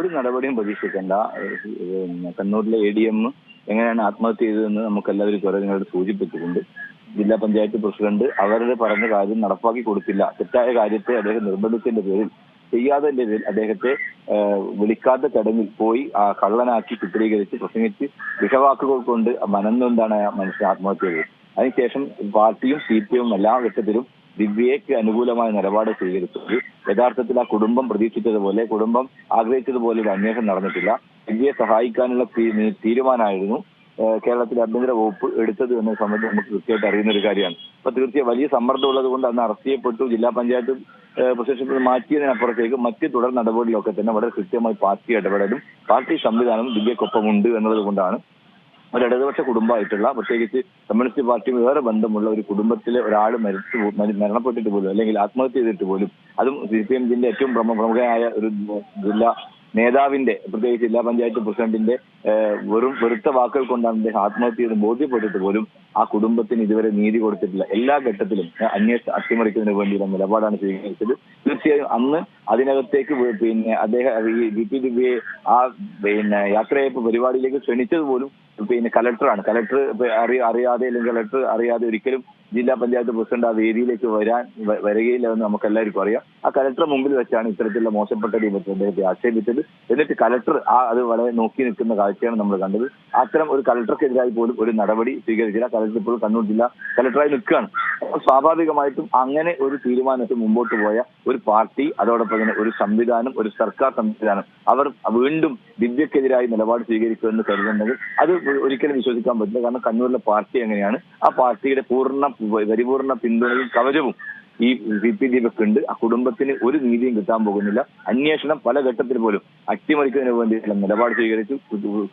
ഒരു നടപടിയും പ്രതീക്ഷിക്കേണ്ട. കണ്ണൂരിലെ എ ഡി എം എങ്ങനെയാണ് ആത്മഹത്യ ചെയ്തതെന്ന് നമുക്ക് എല്ലാവരും കുറെ സൂചിപ്പിച്ചിട്ടുണ്ട്. ജില്ലാ പഞ്ചായത്ത് പ്രസിഡന്റ് അവരുടെ പറഞ്ഞ കാര്യം നടപ്പാക്കി കൊടുത്തില്ല. തെറ്റായ കാര്യത്തെ അദ്ദേഹം നിർബന്ധിച്ചതിന്റെ പേരിൽ ചെയ്യാതെ പേരിൽ അദ്ദേഹത്തെ വിളിക്കാത്ത ചടങ്ങിൽ പോയി ആ കള്ളനാക്കി ചിത്രീകരിച്ച് പ്രസംഗിച്ച് വിഷവാക്കുകൾ കൊണ്ട് മനന്നൊന്താണ് ആ മനുഷ്യൻ ആത്മഹത്യ ചെയ്തത്. അതിനുശേഷം പാർട്ടിയും സി പി എമ്മും എല്ലാ ഘട്ടത്തിലും ദിവ്യയ്ക്ക് അനുകൂലമായ നിലപാട് സ്വീകരിച്ചു. യഥാർത്ഥത്തിൽ ആ കുടുംബം പ്രതീക്ഷിച്ചതുപോലെ കുടുംബം ആഗ്രഹിച്ചതുപോലെ ഒരു അന്വേഷണം നടന്നിട്ടില്ല. ദിവ്യയെ സഹായിക്കാനുള്ള തീരുമാനമായിരുന്നു. കേരളത്തിലെ ആഭ്യന്തര വകുപ്പ് എടുത്തത് എന്ന സംബന്ധിച്ച് നമുക്ക് കൃത്യമായിട്ട് അറിയുന്ന ഒരു കാര്യമാണ്. അപ്പൊ തീർച്ചയായും വലിയ സമ്മർദ്ദം ഉള്ളത് കൊണ്ട് അന്ന് അറസ്റ്റ് ചെയ്യപ്പെട്ടു. ജില്ലാ പഞ്ചായത്ത് പ്രസിഡന്റ് മാറ്റിയതിനപ്പുറത്തേക്ക് മറ്റ് തുടർ നടപടികളൊക്കെ തന്നെ വളരെ കൃത്യമായി പാർട്ടി ഇടപെടലും പാർട്ടി സംവിധാനം ദിവ്യക്കൊപ്പമുണ്ട് എന്നുള്ളത് കൊണ്ടാണ് ഒരു ഇടതുപക്ഷ കുടുംബമായിട്ടുള്ള പ്രത്യേകിച്ച് കമ്മ്യൂണിസ്റ്റ് പാർട്ടിയും വേറെ ബന്ധമുള്ള ഒരു കുടുംബത്തിലെ ഒരാൾ മരിച്ചു മരണപ്പെട്ടിട്ട് പോലും അല്ലെങ്കിൽ ആത്മഹത്യ ചെയ്തിട്ട് പോലും അതും സി പി എമ്മിന്റെ ഏറ്റവും പ്രമു- പ്രമുഖനായ ഒരു ജില്ലാ നേതാവിന്റെ പ്രത്യേകിച്ച് ജില്ലാ പഞ്ചായത്ത് പ്രസിഡന്റിന്റെ വെറും വെറുത്ത വാക്കുകൾ കൊണ്ടാണ് അദ്ദേഹം ആത്മഹത്യ ചെയ്ത് ബോധ്യപ്പെട്ടിട്ട് പോലും ആ കുടുംബത്തിന് ഇതുവരെ നീതി കൊടുത്തിട്ടില്ല. എല്ലാ ഘട്ടത്തിലും അന്വേഷണം അട്ടിമറിക്കുന്നതിന് വേണ്ടിയുള്ള നിലപാടാണ് സ്വീകരിച്ചത്. തീർച്ചയായും അന്ന് അതിനകത്തേക്ക് പിന്നെ അദ്ദേഹം ഈ വി പി ദിവ്യയെ ആ പിന്നെ യാത്രയപ്പ് പരിപാടിയിലേക്ക് ക്ഷണിച്ചത് പോലും പിന്നെ കലക്ടറാണ്. കലക്ടർ അറി അറിയാതെ അല്ലെങ്കിൽ കലക്ടർ അറിയാതെ ഒരിക്കലും ജില്ലാ പഞ്ചായത്ത് പ്രസിഡന്റ് ആ വേദിയിലേക്ക് വരാൻ വരികയില്ല എന്ന് നമുക്ക് എല്ലാവർക്കും അറിയാം. ആ കലക്ടറെ മുമ്പിൽ വെച്ചാണ് ഇത്തരത്തിലുള്ള മോശപ്പെട്ട രൂപത്തിൽ അദ്ദേഹത്തെ ആക്ഷേപിച്ചത്. എന്നിട്ട് കലക്ടർ ആ അത് വളരെ നോക്കി നിൽക്കുന്ന കാഴ്ചയാണ് നമ്മൾ കണ്ടത്. അത്തരം ഒരു കലക്ടർക്കെതിരായി പോലും ഒരു നടപടി സ്വീകരിച്ചില്ല. കലക്ടർ ഇപ്പോൾ കണ്ണൂർ ജില്ലാ കലക്ടറായി നിൽക്കുകയാണ്. സ്വാഭാവികമായിട്ടും അങ്ങനെ ഒരു തീരുമാനത്തിൽ മുമ്പോട്ട് പോയ ഒരു പാർട്ടി അതോടൊപ്പം തന്നെ ഒരു സംവിധാനം ഒരു സർക്കാർ സംവിധാനം അവർ വീണ്ടും ദിവ്യക്കെതിരായി നിലപാട് സ്വീകരിക്കുമെന്ന് കരുതുന്നത് അത് ഒരിക്കലും വിശ്വസിക്കാൻ പറ്റില്ല. കാരണം കണ്ണൂരിലെ പാർട്ടി എങ്ങനെയാണ്? ആ പാർട്ടിയുടെ പൂർണ പരിപൂർണ പിന്തുണയും കവചവും ഈ സി പി ദീപക്കുണ്ട് ആ കുടുംബത്തിന് ഒരു നീതിയും കിട്ടാൻ പോകുന്നില്ല. അന്വേഷണം പല ഘട്ടത്തിൽ പോലും അട്ടിമറിക്കുന്നതിന് വേണ്ടിയിട്ടുള്ള നിലപാട് സ്വീകരിച്ചു.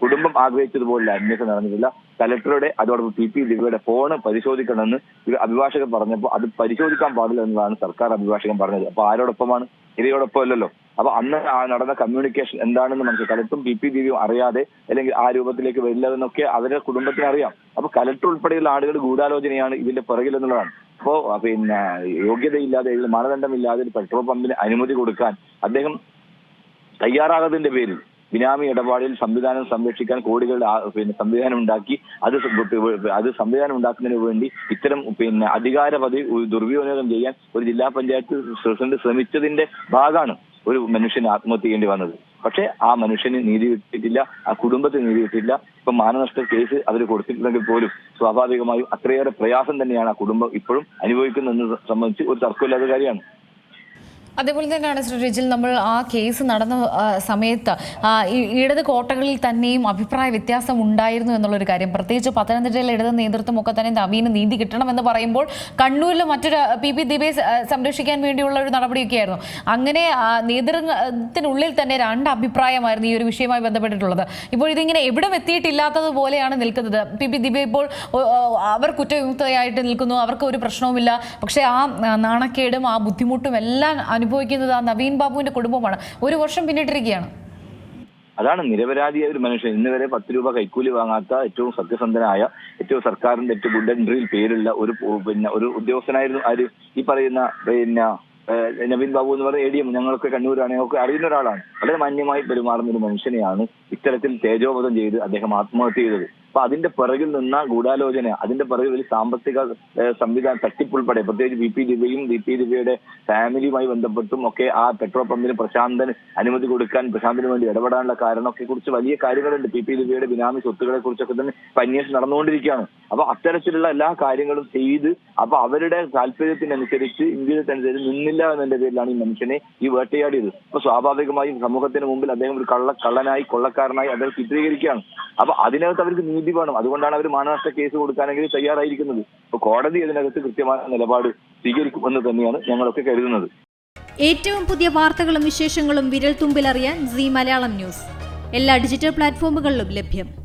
കുടുംബം ആഗ്രഹിച്ചതുപോലെ അന്വേഷണം നടന്നിട്ടില്ല. കലക്ടറുടെ അതോടൊപ്പം പി പി ദിവയുടെ ഫോണ് പരിശോധിക്കണമെന്ന് അഭിഭാഷകൻ പറഞ്ഞപ്പോൾ അത് പരിശോധിക്കാൻ പാടില്ല എന്നതാണ് സർക്കാർ അഭിഭാഷകൻ പറഞ്ഞത്. അപ്പൊ ആരോടൊപ്പമാണ്? ഇരയോടൊപ്പം അല്ലല്ലോ അപ്പൊ അന്ന് നടന്ന കമ്മ്യൂണിക്കേഷൻ എന്താണെന്ന് നമുക്ക് കലക്ടറും പി പി ദേവിയും അറിയാതെ അല്ലെങ്കിൽ ആ രൂപത്തിലേക്ക് വരില്ലതെന്നൊക്കെ അവരുടെ കുടുംബത്തിന് അറിയാം. അപ്പൊ കലക്ടർ ഉൾപ്പെടെയുള്ള ആളുകൾ ഗൂഢാലോചനയാണ് ഇതിന്റെ പുറകിൽ എന്നുള്ളതാണ്. അപ്പോ പിന്നെ യോഗ്യതയില്ലാതെ മാനദണ്ഡമില്ലാതെ പെട്രോൾ പമ്പിന് അനുമതി കൊടുക്കാൻ അദ്ദേഹം തയ്യാറാകാത്തതിന്റെ പേരിൽ ബിനാമി ഇടപാടിൽ സംവിധാനം സംരക്ഷിക്കാൻ കോടികളുടെ പിന്നെ സംവിധാനം ഉണ്ടാക്കി അത് അത് സംവിധാനം ഉണ്ടാക്കുന്നതിന് വേണ്ടി ഇത്തരം പിന്നെ അധികാര പദവി ദുർവിനിയോഗം ചെയ്യാൻ ഒരു ജില്ലാ പഞ്ചായത്ത് പ്രസിഡന്റ് ശ്രമിച്ചതിന്റെ ഭാഗമാണ്. ഒരു മനുഷ്യൻ ആത്മഹത്യ ചെയ്യേണ്ടി വന്നത്. പക്ഷെ ആ മനുഷ്യന് നീതി കിട്ടിയിട്ടില്ല ആ കുടുംബത്തിന് നീതി കിട്ടിയില്ല ഇപ്പൊ മാനനഷ്ട കേസ് അവർ കൊടുത്തിട്ടുണ്ടെങ്കിൽ പോലും സ്വാഭാവികമായും അത്രയേറെ പ്രയാസം തന്നെയാണ് ആ കുടുംബം ഇപ്പോഴും അനുഭവിക്കുന്നതെന്ന് സംബന്ധിച്ച് ഒരു തർക്കമില്ലാത്ത കാര്യമാണ്. അതേപോലെ തന്നെയാണ് ശ്രീ റിജിൽ നമ്മൾ ആ കേസ് നടന്ന സമയത്ത് ഇടത് കോട്ടകളിൽ തന്നെയും അഭിപ്രായ വ്യത്യാസം ഉണ്ടായിരുന്നു എന്നുള്ളൊരു കാര്യം. പ്രത്യേകിച്ച് പത്തനംതിട്ടയിലെ ഇടത് നേതൃത്വം ഒക്കെ തന്നെ നവീന് നീതി കിട്ടണമെന്ന് പറയുമ്പോൾ കണ്ണൂരിൽ മറ്റൊരു പി പി ദീപയെ സംരക്ഷിക്കാൻ വേണ്ടിയുള്ള ഒരു നടപടിയൊക്കെ ആയിരുന്നു. അങ്ങനെ നേതൃത്വത്തിനുള്ളിൽ തന്നെ രണ്ട് അഭിപ്രായമായിരുന്നു ഈ ഒരു വിഷയവുമായി ബന്ധപ്പെട്ടിട്ടുള്ളത്. ഇപ്പോൾ ഇതിങ്ങനെ എവിടെ എത്തിയിട്ടില്ലാത്തത് പോലെയാണ് നിൽക്കുന്നത്. പി പി ദിവ്യ ഇപ്പോൾ അവർ കുറ്റവിമുക്തയായിട്ട് നിൽക്കുന്നു അവർക്ക് ഒരു പ്രശ്നവുമില്ല. പക്ഷേ ആ നാണക്കേടും ആ ബുദ്ധിമുട്ടും എല്ലാം അനുഭവിക്കുന്നത് ആ നവീൻ ബാബുവിന്റെ കുടുംബമാണ്. ഒരു വർഷം പിന്നിട്ടിരിക്കുകയാണ്. അതാണ് നിരപരാധിയായ ഒരു മനുഷ്യൻ. ഇന്ന് വരെ പത്ത് രൂപ കൈക്കൂലി വാങ്ങാത്ത ഏറ്റവും സത്യസന്ധനായ ഏറ്റവും സർക്കാരിന്റെ ഏറ്റവും ഗുഡ് എൻട്രിയിൽ പേരുള്ള ഒരു പിന്നെ ഒരു ഉദ്യോഗസ്ഥനായിരുന്നു ആര്? ഈ പറയുന്ന പിന്നെ നവീൻ ബാബു എന്ന് പറയുന്ന എ ഡി എം ഞങ്ങളൊക്കെ കണ്ണൂരാണ്. ഞങ്ങൾക്ക് അറിയുന്ന ഒരാളാണ്. വളരെ മാന്യമായി പെരുമാറുന്ന ഒരു മനുഷ്യനെയാണ് ഇത്തരത്തിൽ തേജോവധം ചെയ്ത് അദ്ദേഹം ആത്മഹത്യ ചെയ്തത്. അപ്പൊ അതിന്റെ പിറകിൽ നിന്ന ഗൂഢാലോചന. അതിന്റെ പിറകിൽ ഒരു സാമ്പത്തിക സംവിധാനം തട്ടിപ്പുൾപ്പെടെ പ്രത്യേകിച്ച് വി പി ദിവ്യയും വി പി ദിവ്യയുടെ ഫാമിലിയുമായി ബന്ധപ്പെട്ടും ഒക്കെ ആ പെട്രോൾ പമ്പിന് പ്രശാന്തന് അനുമതി കൊടുക്കാൻ പ്രശാന്തിന് വേണ്ടി ഇടപെടാനുള്ള കാരണമൊക്കെ കുറിച്ച് വലിയ കാര്യങ്ങളുണ്ട്. പി പി ദിവ്യയുടെ ബിനാമി സ്വത്തുക്കളെ കുറിച്ചൊക്കെ തന്നെ അന്വേഷണം നടന്നുകൊണ്ടിരിക്കുകയാണ്. അപ്പൊ അത്തരത്തിലുള്ള എല്ലാ കാര്യങ്ങളും ചെയ്ത് അപ്പൊ അവരുടെ താല്പര്യത്തിനനുസരിച്ച് ഇംഗിതത്തിനനുസരിച്ച് നിന്നില്ല എന്നതിന്റെ പേരിലാണ് ഈ മനുഷ്യനെ ഈ വേട്ടയാടിയത്. അപ്പൊ സ്വാഭാവികമായും സമൂഹത്തിന് മുമ്പിൽ അദ്ദേഹം ഒരു കള്ള കള്ളനായി കൊള്ളക്കാരനായി അദ്ദേഹം ചിത്രീകരിക്കുകയാണ്. അപ്പൊ അതിനകത്ത് അവർക്ക് നീതി വേണം. അതുകൊണ്ടാണ് അവർ മാനനഷ്ട കേസ് കൊടുക്കാനെങ്കിൽ തയ്യാറായിരിക്കുന്നത്. അപ്പൊ കോടതി അതിനകത്ത് കൃത്യമായ നിലപാട് സ്വീകരിക്കുമെന്ന് തന്നെയാണ് ഞങ്ങളൊക്കെ കരുതുന്നത്. ഏറ്റവും പുതിയ വാർത്തകളും വിശേഷങ്ങളും വിരൽ തുമ്പിലറിയാൻ സി മലയാളം ന്യൂസ്. എല്ലാ ഡിജിറ്റൽ പ്ലാറ്റ്ഫോമുകളിലും ലഭ്യം.